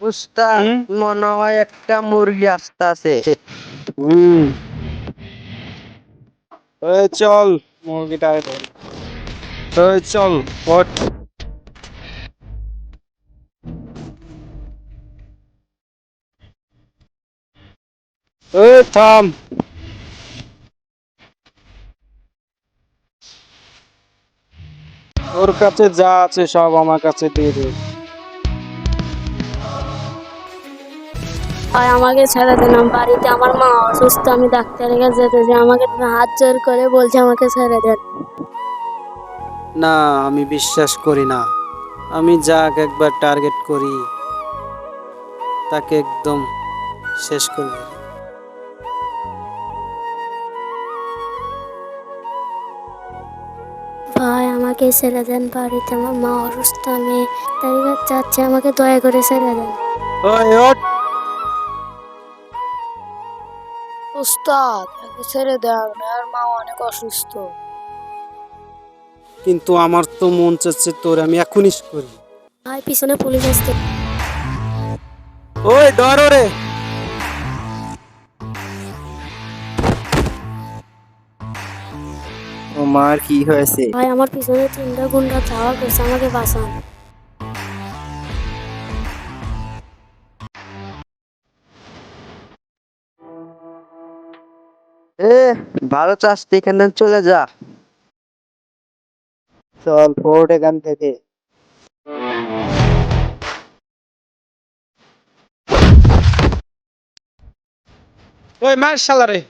উস্তাদ মনে হয় একটা মুরগি হুম। এই চল মুরগিটা চল ওঠ থাম। ওর কাছে যা আছে সব আমার কাছে দিয়ে দে। ভাই আমাকে ছেড়ে দেন আমি বাড়িতে আমার মা অসুস্থ আমি ডাক্তারের কাছে যেতে চাই। আমাকে হাত জোর করে বলছে আমাকে ছেড়ে দেন না আমি বিশ্বাস করি না। আমি যাক একবার টার্গেট করি তাকে একদম শেষ করে। ভাই আমাকে ছেড়ে দেন বাড়িতে আমার মা অসুস্থ আমি তাই চাচ্ছে আমাকে দয়া করে ছেড়ে দেন। ওই ওঠ! উস্তাদ একে ছেড়ে দেন আর মা অনেক অসুস্থ। কিন্তু আমার তো মন চাচ্ছে তোর আমি এখনই করি। ভাই পিছনে পুলিশ আসছে ওই ধর রে। তোমার কি হয়েছে? ভাই আমার পিছনে তিনটা গুন্ডা ধাওয়া করছে আমাকে বাঁচান। ভালো চাস এখান থেকে চলে যা। চল ফোর্ট এখান থেকে। ওই মার শালা রে।